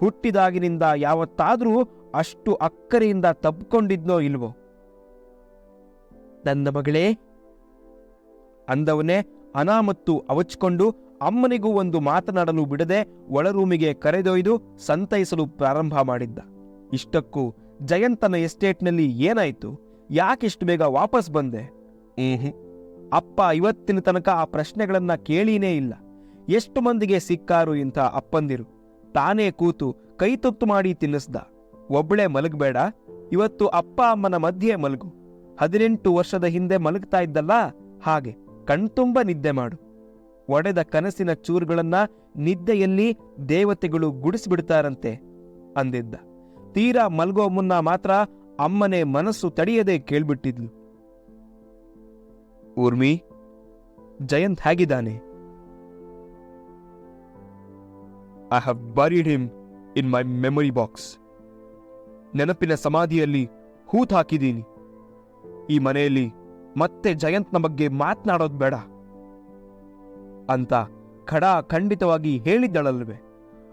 ಹುಟ್ಟಿದಾಗಿನಿಂದ ಯಾವತ್ತಾದ್ರೂ ಅಷ್ಟು ಅಕ್ಕರೆಯಿಂದ ತಬ್ಕೊಂಡಿದ್ನೋ ಇಲ್ವೋ? ನನ್ನ ಮಗಳೇ ಅಂದವನೇ ಅನಾಮತ್ತು ಅವಚ್ಕೊಂಡು ಅಮ್ಮನಿಗೂ ಒಂದು ಮಾತನಾಡಲು ಬಿಡದೆ ಒಳರೂಮಿಗೆ ಕರೆದೊಯ್ದು ಸಂತೈಸಲು ಪ್ರಾರಂಭ ಮಾಡಿದ್ದ. ಇಷ್ಟಕ್ಕೂ ಜಯಂತನ ಎಸ್ಟೇಟ್ನಲ್ಲಿ ಏನಾಯ್ತು? ಯಾಕಿಷ್ಟು ಬೇಗ ವಾಪಸ್ ಬಂದೆ? ಅಪ್ಪ ಇವತ್ತಿನ ತನಕ ಆ ಪ್ರಶ್ನೆಗಳನ್ನ ಕೇಳೀನೇ ಇಲ್ಲ. ಎಷ್ಟು ಮಂದಿಗೆ ಸಿಕ್ಕಾರು ಇಂಥ ಅಪ್ಪಂದಿರು? ತಾನೇ ಕೂತು ಕೈತೊತ್ತು ಮಾಡಿ ತಿನ್ನಿಸ್ದ. ಒಬ್ಬಳೇ ಮಲಗಬೇಡ. ಇವತ್ತು ಅಪ್ಪ ಅಮ್ಮನ ಮಧ್ಯೆ ಮಲಗು. ಹದಿನೆಂಟು ವರ್ಷದ ಹಿಂದೆ ಮಲಗ್ತಾ ಇದ್ದಲ್ಲ? ಹಾಗೆ, ಕಣ್ತುಂಬ ನಿದ್ದೆ ಮಾಡು. ಒಡೆದ ಕನಸಿನ ಚೂರುಗಳನ್ನ ನಿದ್ದೆಯಲ್ಲಿ ದೇವತೆಗಳು ಗುಡಿಸಿಬಿಡ್ತಾರಂತೆ, ಅಂದಿದ್ದ. ತೀರಾ ಮಲ್ಗೋ ಮುನ್ನ ಮಾತ್ರ ಅಮ್ಮನೆ ಮನಸ್ಸು ತಡೆಯದೆ ಕೇಳ್ಬಿಟ್ಟಿದ್ಲು. ಊರ್ಮಿ, ಜಯಂತ್ ಹೇಗಿದ್ದಾನೆ? I have buried him in my memory box ನೆನಪಿನ ಸಮಾಧಿಯಲ್ಲಿ ಹೂತ್ ಹಾಕಿದ್ದೀನಿ ಈ ಮನೆಯಲ್ಲಿ ಮತ್ತೆ ಜಯಂತ್ನ ಬಗ್ಗೆ ಮಾತನಾಡೋದು ಬೇಡ ಅಂತ ಖಡಾ ಖಂಡಿತವಾಗಿ ಹೇಳಿದ್ದಳಲ್ವೇ.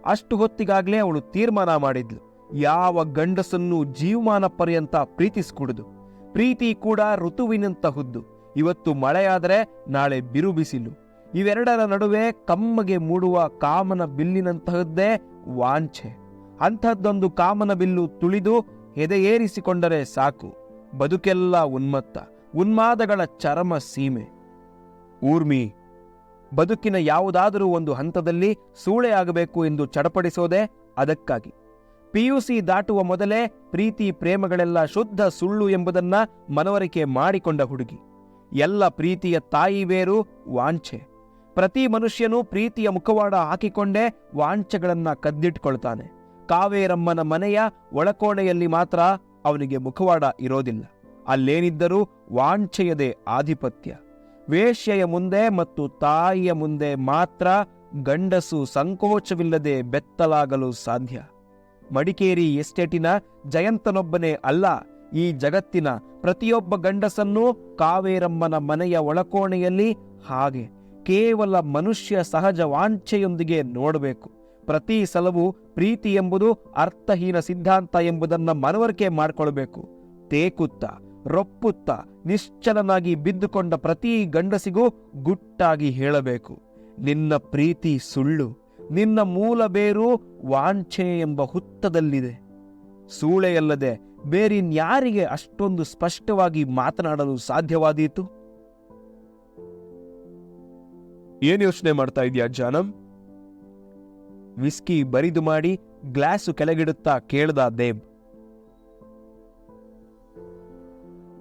ಅಷ್ಟು ಹೊತ್ತಿಗಾಗ್ಲೇ ಅವಳು ತೀರ್ಮಾನ ಮಾಡಿದ್ಲು. ಯಾವ ಗಂಡಸನ್ನು ಜೀವಮಾನ ಪರ್ಯಂತ ಪ್ರೀತಿಸ್ಕೂಡುದು. ಪ್ರೀತಿ ಕೂಡ ಋತುವಿನಂತಹುದ್ದು ಇವತ್ತು ಮಳೆಯಾದರೆ ನಾಳೆ ಬಿರು ಬಿಸಿಲು ಇವೆರಡರ ನಡುವೆ ಕಮ್ಮಗೆ ಮೂಡುವ ಕಾಮನ ಬಿಲ್ಲಿನಂತಹದ್ದೇ ವಾಂಛೆ. ಅಂಥದ್ದೊಂದು ಕಾಮನ ಬಿಲ್ಲು ತುಳಿದು ಎದೆಯೇರಿಸಿಕೊಂಡರೆ ಸಾಕು. ಬದುಕೆಲ್ಲ ಉನ್ಮತ್ತ, ಉನ್ಮಾದಗಳ ಚರಮ ಸೀಮೆ. ಊರ್ಮಿ, ಬದುಕಿನ ಯಾವುದಾದರೂ ಒಂದು ಹಂತದಲ್ಲಿ ಸೂಳೆ ಆಗಬೇಕು ಎಂದು ಚಡಪಡಿಸೋದೆ ಅದಕ್ಕಾಗಿ. ಪಿಯುಸಿ ದಾಟುವ ಮೊದಲೇ ಪ್ರೀತಿ ಪ್ರೇಮಗಳೆಲ್ಲ ಶುದ್ಧ ಸುಳ್ಳು ಎಂಬುದನ್ನ ಮನವರಿಕೆ ಮಾಡಿಕೊಂಡ ಹುಡುಗಿ. ಎಲ್ಲ ಪ್ರೀತಿಯ ತಾಯಿ ಬೇರು ವಾಂಛೆ. ಪ್ರತಿ ಮನುಷ್ಯನೂ ಪ್ರೀತಿಯ ಮುಖವಾಡ ಹಾಕಿಕೊಂಡೇ ವಾಂಛೆಗಳನ್ನ ಕದ್ದಿಟ್ಕೊಳ್ತಾನೆ. ಕಾವೇರಮ್ಮನ ಮನೆಯ ಒಳಕೋಣೆಯಲ್ಲಿ ಮಾತ್ರ ಅವನಿಗೆ ಮುಖವಾಡ ಇರೋದಿಲ್ಲ. ಅಲ್ಲೇನಿದ್ದರೂ ವಾಂಛೆಯದೆ ಆಧಿಪತ್ಯ. ವೇಶ್ಯೆಯ ಮುಂದೆ ಮತ್ತು ತಾಯಿಯ ಮುಂದೆ ಮಾತ್ರ ಗಂಡಸು ಸಂಕೋಚವಿಲ್ಲದೆ ಬೆತ್ತಲಾಗಲು ಸಾಧ್ಯ. ಮಡಿಕೇರಿ ಎಸ್ಟೇಟಿನ ಜಯಂತನೊಬ್ಬನೇ ಅಲ್ಲ, ಈ ಜಗತ್ತಿನ ಪ್ರತಿಯೊಬ್ಬ ಗಂಡಸನ್ನೂ ಕಾವೇರಮ್ಮನ ಮನೆಯ ಒಳಕೋಣೆಯಲ್ಲಿ ಹಾಗೆ ಕೇವಲ ಮನುಷ್ಯ ಸಹಜ ವಾಂಛೆಯೊಂದಿಗೆ ನೋಡಬೇಕು. ಪ್ರತಿ ಸಲವೂ ಪ್ರೀತಿ ಎಂಬುದು ಅರ್ಥಹೀನ ಸಿದ್ಧಾಂತ ಎಂಬುದನ್ನ ಮನವರಿಕೆ ಮಾಡಿಕೊಳ್ಬೇಕು. ತೇಕುತ್ತ, ರೊಪ್ಪುತ್ತ, ನಿಶ್ಚಲನಾಗಿ ಬಿದ್ದುಕೊಂಡ ಪ್ರತಿ ಗಂಡಸಿಗೂ ಗುಟ್ಟಾಗಿ ಹೇಳಬೇಕು. ನಿನ್ನ ಪ್ರೀತಿ ಸುಳ್ಳು, ನಿನ್ನ ಮೂಲ ಬೇರು ವಾಂಛೆ ಎಂಬ ಹುತ್ತದಲ್ಲಿದೆ. ಸೂಳೆಯಲ್ಲದೆ ಬೇರಿನ್ಯಾರಿಗೆ ಅಷ್ಟೊಂದು ಸ್ಪಷ್ಟವಾಗಿ ಮಾತನಾಡಲು ಸಾಧ್ಯವಾದೀತು? ಏನ್ ಯೋಚನೆ ಮಾಡ್ತಾ ಇದೆಯಾ ಜಾನಂ? ವಿಸ್ಕಿ ಬರಿದು ಮಾಡಿ ಗ್ಲಾಸು ಕೆಳಗಿಡುತ್ತಾ ಕೇಳ್ದ ದೇಬ್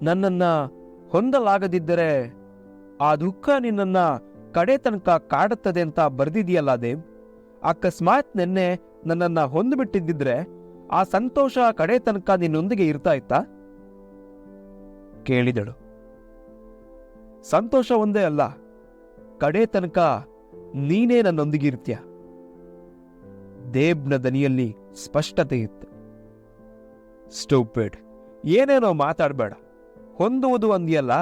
ನನ್ನನ್ನ ಹೊಂದಲಾಗದಿದ್ದರೆ ಆ ದುಃಖ ನಿನ್ನನ್ನ ಕಡೆ ತನಕ ಕಾಡುತ್ತದೆ ಅಂತ ಬರೆದಿದೆಯಲ್ಲ ದೇವ್? ಅಕಸ್ಮಾತ್ ನಿನ್ನೆ ನನ್ನನ್ನ ಹೊಂದ್ಬಿಟ್ಟಿದ್ದಿದ್ರೆ ಆ ಸಂತೋಷ ಕಡೆ ತನಕ ನಿನ್ನೊಂದಿಗೆ ಇರ್ತಾ ಇತ್ತಾ? ಕೇಳಿದಳು. ಸಂತೋಷ ಒಂದೇ ಅಲ್ಲ, ಕಡೆ ತನಕ ನೀನೇ ನನ್ನೊಂದಿಗೆ ಇರ್ತೀಯ? ದೇಬ್ನ ದನಿಯಲ್ಲಿ ಸ್ಪಷ್ಟತೆ ಇತ್ತು. ಸ್ಟೂಪಿಡ್, ಏನೇನೋ ಮಾತಾಡಬೇಡ. ಹೊಂದುವುದು ಅಂದಿಯಲ್ಲ,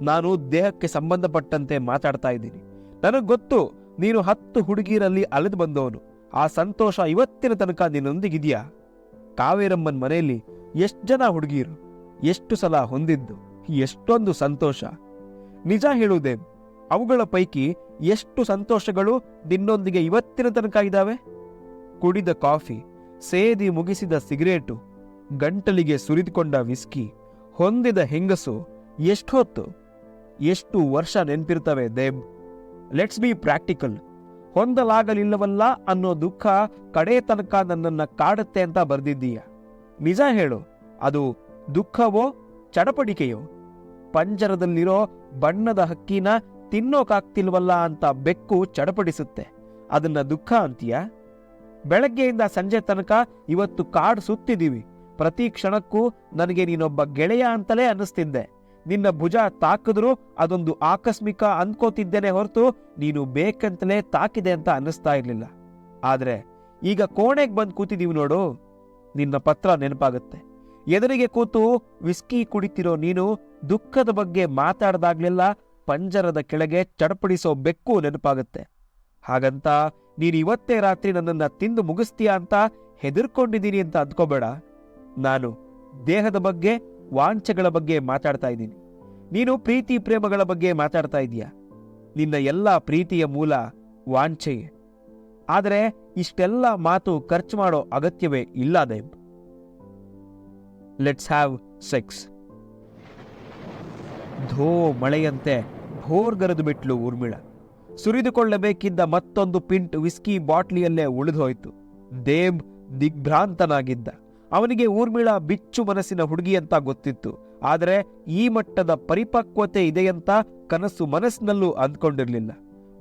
ನಾನು ದೇಹಕ್ಕೆ ಸಂಬಂಧಪಟ್ಟಂತೆ ಮಾತಾಡ್ತಾ ಇದ್ದೀನಿ. ನನಗೆ ಗೊತ್ತು, ನೀನು ಹತ್ತು ಹುಡುಗಿರಲ್ಲಿ ಅಲೆದು ಬಂದವನು. ಆ ಸಂತೋಷ ಇವತ್ತಿನ ತನಕ ನಿನ್ನೊಂದಿಗಿದೆಯಾ? ಕಾವೇರಮ್ಮನ ಮನೆಯಲ್ಲಿ ಎಷ್ಟು ಜನ ಹುಡುಗಿರು? ಎಷ್ಟು ಸಲ ಹೊಂದಿದ್ದು? ಎಷ್ಟೊಂದು ಸಂತೋಷ. ನಿಜ ಹೇಳುವುದೇ ಅವುಗಳ ಪೈಕಿ ಎಷ್ಟು ಸಂತೋಷಗಳು ನಿನ್ನೊಂದಿಗೆ ಇವತ್ತಿನ ತನಕ ಇದ್ದಾವೆ ಕುಡಿದ ಕಾಫಿ, ಸೇದಿ ಮುಗಿಸಿದ ಸಿಗರೇಟು, ಗಂಟಲಿಗೆ ಸುರಿದುಕೊಂಡ ವಿಸ್ಕಿ, ಹೊಂದಿದ ಹೆಂಗಸು ಎಷ್ಟೊತ್ತು ಎಷ್ಟು ವರ್ಷ ನೆನ್ಪಿರ್ತವೆ ದೇಬ್ ಲೆಟ್ಸ್ ಬಿ ಪ್ರಾಕ್ಟಿಕಲ್ ಹೊಂದಲಾಗಲಿಲ್ಲವಲ್ಲ ಅನ್ನೋ ದುಃಖ ಕಡೆ ತನಕ ನನ್ನನ್ನ ಕಾಡುತ್ತೆ ಅಂತ ಬರ್ದಿದ್ದೀಯ? ನಿಜ ಹೇಳು, ಅದು ದುಃಖವೋ, ಚಡಪಡಿಕೆಯೋ? ಪಂಜರದಲ್ಲಿರೋ ಬಣ್ಣದ ಹಕ್ಕಿನ ತಿನ್ನೋಕಾಗ್ತಿಲ್ವಲ್ಲ ಅಂತ ಬೆಕ್ಕು ಚಡಪಡಿಸುತ್ತೆ. ಅದನ್ನ ದುಃಖ ಅಂತೀಯ? ಬೆಳಗ್ಗೆಯಿಂದ ಸಂಜೆ ತನಕ ಇವತ್ತು ಕಾಡು ಸುತ್ತಿದೀವಿ ಪ್ರತಿ ಕ್ಷಣಕ್ಕೂ ನನಗೆ ನೀನೊಬ್ಬ ಗೆಳೆಯ ಅಂತಲೇ ಅನ್ನಿಸ್ತಿದ್ದೆ. ನಿನ್ನ ಭುಜ ತಾಕಿದ್ರೂ ಅದೊಂದು ಆಕಸ್ಮಿಕ ಅನ್ಕೋತಿದ್ದೇನೆ ಹೊರತು ನೀನು ಬೇಕಂತಲೇ ತಾಕಿದೆ ಅಂತ ಅನ್ನಿಸ್ತಾ ಇರಲಿಲ್ಲ. ಆದರೆ ಈಗ ಕೋಣೆಗೆ ಬಂದು ಕೂತಿದ್ದೀವಿ ನೋಡು. ನಿನ್ನ ಪತ್ರ ನೆನಪಾಗುತ್ತೆ. ಎದುರಿಗೆ ಕೂತು ವಿಸ್ಕಿ ಕುಡಿತಿರೋ ನೀನು ದುಃಖದ ಬಗ್ಗೆ ಮಾತಾಡ್ದಾಗ್ಲೆಲ್ಲ ಪಂಜರದ ಕೆಳಗೆ ಚಡಪಡಿಸೋ ಬೆಕ್ಕು ನೆನಪಾಗುತ್ತೆ. ಹಾಗಂತ ನೀನು ಇವತ್ತೇ ರಾತ್ರಿ ನನ್ನನ್ನ ತಿಂದು ಮುಗಿಸ್ತೀಯಾ ಅಂತ ಹೆದರ್ಕೊಂಡಿದ್ದೀನಿ ಅಂತ ಅಂದ್ಕೋಬೇಡ. ನಾನು ದೇಹದ ಬಗ್ಗೆ, ವಾಂಛೆಗಳ ಬಗ್ಗೆ ಮಾತಾಡ್ತಾ ಇದ್ದೀನಿ. ನೀನು ಪ್ರೀತಿ, ಪ್ರೇಮಗಳ ಬಗ್ಗೆ ಮಾತಾಡ್ತಾ ಇದೀಯಾ ನಿನ್ನ ಎಲ್ಲ ಪ್ರೀತಿಯ ಮೂಲ ವಾಂಛೆಯೇ. ಆದರೆ ಇಷ್ಟೆಲ್ಲ ಮಾತು ಖರ್ಚು ಮಾಡೋ ಅಗತ್ಯವೇ ಇಲ್ಲ ದೇವ್. ಲೆಟ್ಸ್ ಹ್ಯಾವ್ ಸೆಕ್ಸ್ ಧೋ ಮಳೆಯಂತೆ ಭೋರ್ಗರೆದು ಬಿಟ್ಲು ಊರ್ಮಿಳ. ಸುರಿದುಕೊಳ್ಳಬೇಕಿದ್ದ ಮತ್ತೊಂದು ಪಿಂಟ್ ವಿಸ್ಕಿ ಬಾಟ್ಲಿಯಲ್ಲೇ ಉಳಿದೋಯ್ತು. ದೇಬ್ ದಿಗ್ಭ್ರಾಂತನಾಗಿದ್ದ. ಅವನಿಗೆ ಊರ್ಮಿಳ ಬಿಚ್ಚು ಮನಸ್ಸಿನ ಹುಡುಗಿ ಅಂತ ಗೊತ್ತಿತ್ತು. ಆದರೆ ಈ ಮಟ್ಟದ ಪರಿಪಕ್ವತೆ ಇದೆಯಂತ ಕನಸು ಮನಸ್ಸಿನಲ್ಲೂ ಅಂದ್ಕೊಂಡಿರಲಿಲ್ಲ.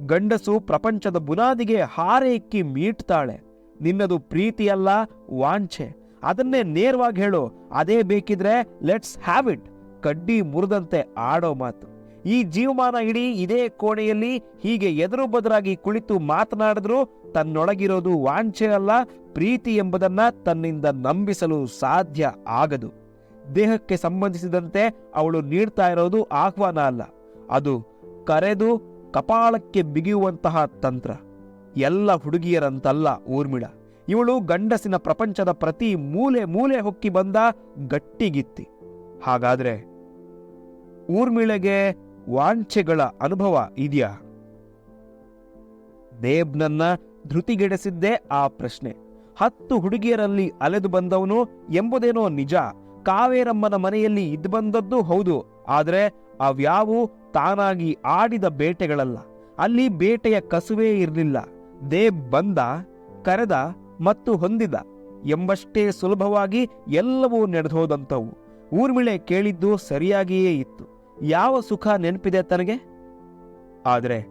ಗಂಡಸು ಪ್ರಪಂಚದ ಬುನಾದಿಗೆ ಹಾರೆ ಇಕ್ಕಿ ಮೀಟ್ತಾಳೆ. ನಿನ್ನದು ಪ್ರೀತಿಯಲ್ಲ, ವಾಂಛೆ. ಅದನ್ನೇ ನೇರವಾಗಿ ಹೇಳು. ಅದೇ ಬೇಕಿದ್ರೆ ಲೆಟ್ಸ್ ಹ್ಯಾವ್ ಇಟ್. ಕಡ್ಡಿ ಮುರಿದಂತೆ ಆಡೋ ಮಾತು. ಈ ಜೀವಮಾನ ಇಡೀ ಇದೇ ಕೋಣೆಯಲ್ಲಿ ಹೀಗೆ ಎದುರು ಬದರಾಗಿ ಕುಳಿತು ಮಾತನಾಡಿದ್ರೂ ತನ್ನೊಳಗಿರೋದು ವಾಂಛೆ ಅಲ್ಲ, ಪ್ರೀತಿ ಎಂಬುದನ್ನ ತನ್ನಿಂದ ನಂಬಿಸಲು ಸಾಧ್ಯ ಆಗದು. ದೇಹಕ್ಕೆ ಸಂಬಂಧಿಸಿದಂತೆ ಅವಳು ನೀಡ್ತಾ ಇರೋದು ಆಹ್ವಾನ ಅಲ್ಲ, ಅದು ಕರೆದು ಕಪಾಳಕ್ಕೆ ಬಿಗಿಯುವಂತಹ ತಂತ್ರ. ಎಲ್ಲ ಹುಡುಗಿಯರಂತಲ್ಲ ಊರ್ಮಿಳ, ಇವಳು ಗಂಡಸಿನ ಪ್ರಪಂಚದ ಪ್ರತಿ ಮೂಲೆ ಮೂಲೆ ಹೊಕ್ಕಿ ಬಂದ ಗಟ್ಟಿಗಿತ್ತಿ. ಹಾಗಾದ್ರೆ ಊರ್ಮಿಳೆಗೆ ವಾಂಛೆಗಳ ಅನುಭವ ಇದೆಯಾ? ದೇಬ್ನನ್ನ ಧೃತಿಗೆಡಿಸಿದ್ದೇ ಆ ಪ್ರಶ್ನೆ. ಹತ್ತು ಹುಡುಗಿಯರಲ್ಲಿ ಅಲೆದು ಬಂದವನು ಎಂಬುದೇನೋ ನಿಜ. ಕಾವೇರಮ್ಮನ ಮನೆಯಲ್ಲಿ ಇದ್ದು ಬಂದದ್ದು ಹೌದು. ಆದರೆ ಅವ್ಯಾವು ತಾನಾಗಿ ಆಡಿದ ಬೇಟೆಗಳಲ್ಲ. ಅಲ್ಲಿ ಬೇಟೆಯ ಕಸುವೇ ಇರಲಿಲ್ಲ. ದೇಬ್ ಬಂದ, ಕರೆದ ಮತ್ತು ಹೊಂದಿದ ಎಂಬಷ್ಟೇ ಸುಲಭವಾಗಿ ಎಲ್ಲವೂ ನಡೆದೋದಂಥವು. ಊರ್ಮಿಳೆ ಕೇಳಿದ್ದು ಸರಿಯಾಗಿಯೇ ಇತ್ತು. ಯಾವ ಸುಖ ನೆನಪಿದೆ ತನಗೆ? ಆದರೆ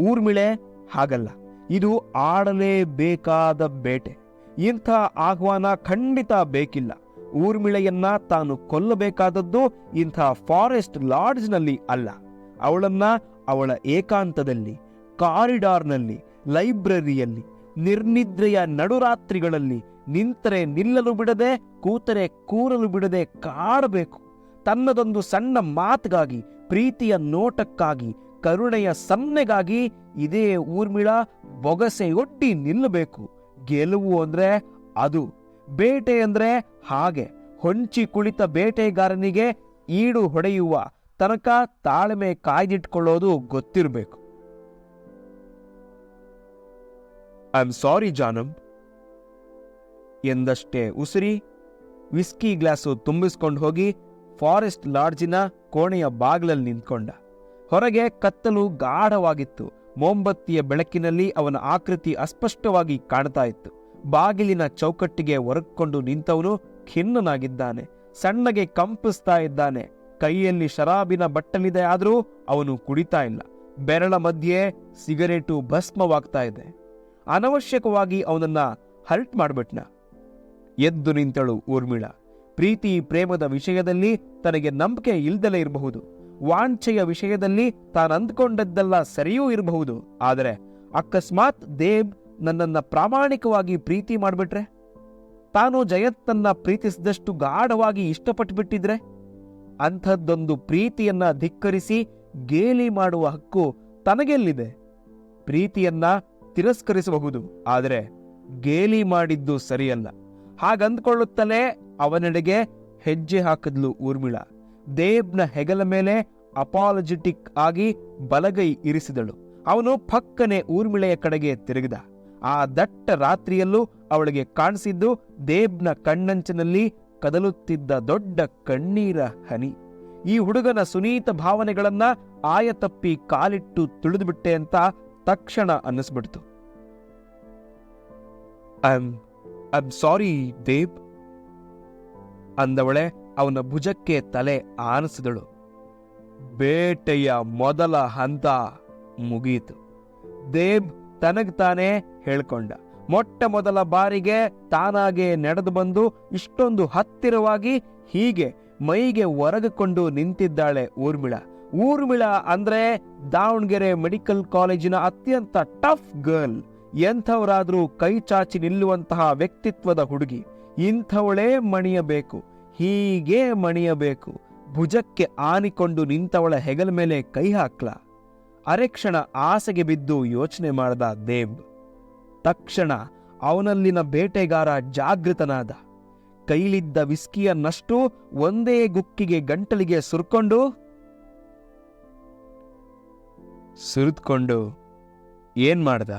ಊರ್ಮಿಳೆ ಹಾಗಲ್ಲ. ಇದು ಆಡಲೇಬೇಕಾದ ಬೇಟೆ. ಇಂಥ ಆಹ್ವಾನ ಖಂಡಿತ ಬೇಕಿಲ್ಲ. ಊರ್ಮಿಳೆಯನ್ನ ತಾನು ಕೊಲ್ಲಬೇಕಾದದ್ದು ಇಂಥ ಫಾರೆಸ್ಟ್ ಲಾಡ್ಜ್ನಲ್ಲಿ ಅಲ್ಲ. ಅವಳನ್ನ ಅವಳ ಏಕಾಂತದಲ್ಲಿ, ಕಾರಿಡಾರ್ನಲ್ಲಿ, ಲೈಬ್ರರಿಯಲ್ಲಿ, ನಿರ್ನಿದ್ರೆಯ ನಡುರಾತ್ರಿಗಳಲ್ಲಿ ನಿಂತರೆ ನಿಲ್ಲಲು ಬಿಡದೆ ಕೂತರೆ ಕೂರಲು ಬಿಡದೆ ಕಾಡಬೇಕು. ತನ್ನದೊಂದು ಸಣ್ಣ ಮಾತಿಗಾಗಿ, ಪ್ರೀತಿಯ ನೋಟಕ್ಕಾಗಿ, ಕರುಣೆಯ ಸನ್ನೆಗಾಗಿ ಇದೇ ಊರ್ಮಿಳ ಬೊಗಸೆಯೊಡ್ಡಿ ನಿಲ್ಲಬೇಕು. ಗೆಲುವು ಅಂದ್ರೆ ಅದು, ಬೇಟೆ ಅಂದ್ರೆ ಹಾಗೆ. ಹೊಂಚಿ ಕುಳಿತ ಬೇಟೆಗಾರನಿಗೆ ಈಡು ಹೊಡೆಯುವ ತನಕ ತಾಳ್ಮೆ ಕಾಯ್ದಿಟ್ಕೊಳ್ಳೋದು ಗೊತ್ತಿರಬೇಕು. ಐ ಆಮ್ ಸಾರಿ ಜಾನಮ್ ಎಂದಷ್ಟೇ ಉಸಿರಿ ವಿಸ್ಕಿ ಗ್ಲಾಸು ತುಂಬಿಸ್ಕೊಂಡು ಹೋಗಿ ಫಾರೆಸ್ಟ್ ಲಾಡ್ಜಿನ ಕೋಣೆಯ ಬಾಗಿಲಲ್ಲಿ ನಿಂತ್ಕೊಂಡ. ಹೊರಗೆ ಕತ್ತಲು ಗಾಢವಾಗಿತ್ತು. ಮೋಂಬತ್ತಿಯ ಬೆಳಕಿನಲ್ಲಿ ಅವನ ಆಕೃತಿ ಅಸ್ಪಷ್ಟವಾಗಿ ಕಾಣ್ತಾ ಇತ್ತು. ಬಾಗಿಲಿನ ಚೌಕಟ್ಟಿಗೆ ಒರಕ್ಕೊಂಡು ನಿಂತವನು ಖಿನ್ನನಾಗಿದ್ದಾನೆ. ಸಣ್ಣಗೆ ಕಂಪಿಸ್ತಾ ಇದ್ದಾನೆ. ಕೈಯಲ್ಲಿ ಶರಾಬಿನ ಬಟ್ಟಲಿದೆ ಆದರೂ ಅವನು ಕುಡಿತಾ ಇಲ್ಲ. ಬೆರಳ ಮಧ್ಯೆ ಸಿಗರೇಟು ಭಸ್ಮವಾಗ್ತಾ ಇದೆ. ಅನವಶ್ಯಕವಾಗಿ ಅವನನ್ನ ಹರ್ಟ್ ಮಾಡ್ಬಿಟ್ನ. ಎದ್ದು ನಿಂತಳು ಊರ್ಮಿಳ. ಪ್ರೀತಿ ಪ್ರೇಮದ ವಿಷಯದಲ್ಲಿ ತನಗೆ ನಂಬಿಕೆ ಇಲ್ದಲೇ ಇರಬಹುದು. ವಾಂಛೆಯ ವಿಷಯದಲ್ಲಿ ತಾನು ಅಂದ್ಕೊಂಡದ್ದೆಲ್ಲ ಸರಿಯೂ ಇರಬಹುದು. ಆದರೆ ಅಕಸ್ಮಾತ್ ದೇವ್ ನನ್ನನ್ನ ಪ್ರಾಮಾಣಿಕವಾಗಿ ಪ್ರೀತಿ ಮಾಡಿಬಿಟ್ರೆ? ತಾನು ಜಯತ್ತನ್ನ ಪ್ರೀತಿಸಿದಷ್ಟು ಗಾಢವಾಗಿ ಇಷ್ಟಪಟ್ಟುಬಿಟ್ಟಿದ್ರೆ ಅಂಥದ್ದೊಂದು ಪ್ರೀತಿಯನ್ನ ಧಿಕ್ಕರಿಸಿ ಗೇಲಿ ಮಾಡುವ ಹಕ್ಕು ತನಗೆಲ್ಲಿದೆ? ಪ್ರೀತಿಯನ್ನ ತಿರಸ್ಕರಿಸಬಹುದು, ಆದರೆ ಗೇಲಿ ಮಾಡಿದ್ದು ಸರಿಯಲ್ಲ. ಹಾಗಂದ್ಕೊಳ್ಳುತ್ತಲೇ ಅವನೆಡೆಗೆ ಹೆಜ್ಜೆ ಹಾಕಿದ್ಲು ಊರ್ಮಿಳ. ದೇಬ್ನ ಹೆಗಲ ಮೇಲೆ ಅಪಾಲಜೆಟಿಕ್ ಆಗಿ ಬಲಗೈ ಇರಿಸಿದಳು. ಅವನು ಪಕ್ಕನೆ ಊರ್ಮಿಳೆಯ ಕಡೆಗೆ ತಿರುಗಿದ. ಆ ದಟ್ಟ ರಾತ್ರಿಯಲ್ಲೂ ಅವಳಿಗೆ ಕಾಣಿಸಿದ್ದು ದೇಬ್ನ ಕಣ್ಣಂಚಿನಲ್ಲಿ ಕದಲುತ್ತಿದ್ದ ದೊಡ್ಡ ಕಣ್ಣೀರ ಹನಿ. ಈ ಹುಡುಗನ ಸುನೀತ ಭಾವನೆಗಳನ್ನ ಆಯತಪ್ಪಿ ಕಾಲಿಟ್ಟು ತುಳಿದುಬಿಟ್ಟೆ ಅಂತ ತಕ್ಷಣ ಅನ್ನಿಸ್ಬಿಡ್ತು. ಐ ಆಮ್ ಸಾರಿ ದೇವ್ ಅಂದವಳೆ ಅವನ ಭುಜಕ್ಕೆ ತಲೆ ಆನಿಸಿದಳು ಬೇಟೆಯ ಮೊದಲ ಹಂತ ಮುಗಿಯಿತು ದೇಬ್ ತನಗ್ ತಾನೇ ಹೇಳ್ಕೊಂಡ. ಮೊಟ್ಟ ಮೊದಲ ಬಾರಿಗೆ ತಾನಾಗೆ ನಡೆದು ಬಂದು ಇಷ್ಟೊಂದು ಹತ್ತಿರವಾಗಿ ಹೀಗೆ ಮೈಗೆ ಒರಗಕೊಂಡು ನಿಂತಿದ್ದಾಳೆ ಊರ್ಮಿಳ. ಊರ್ಮಿಳ ಅಂದ್ರೆ ದಾವಣಗೆರೆ ಮೆಡಿಕಲ್ ಕಾಲೇಜಿನ ಅತ್ಯಂತ ಟಫ್ ಗರ್ಲ್. ಎಂಥವರಾದರೂ ಕೈ ಚಾಚಿ ನಿಲ್ಲುವಂತಹ ವ್ಯಕ್ತಿತ್ವದ ಹುಡುಗಿ. ಇಂಥವಳೇ ಮಣಿಯಬೇಕು, ಹೀಗೆ ಮಣಿಯಬೇಕು. ಭುಜಕ್ಕೆ ಆನಿಕೊಂಡು ನಿಂತವಳ ಹೆಗಲ ಮೇಲೆ ಕೈ ಹಾಕ್ಲ. ಅರೆಕ್ಷಣ ಆಸೆಗೆ ಬಿದ್ದು ಯೋಚನೆ ಮಾಡ್ದ ದೇವ್. ತಕ್ಷಣ ಅವನಲ್ಲಿನ ಬೇಟೆಗಾರ ಜಾಗೃತನಾದ. ಕೈಲಿದ್ದ ವಿಸ್ಕಿಯನ್ನಷ್ಟು ಒಂದೇ ಗುಕ್ಕಿಗೆ ಗಂಟಲಿಗೆ ಸುರ್ಕೊಂಡು, ಸುರಿದ್ಕೊಂಡು ಏನ್ ಮಾಡ್ದ?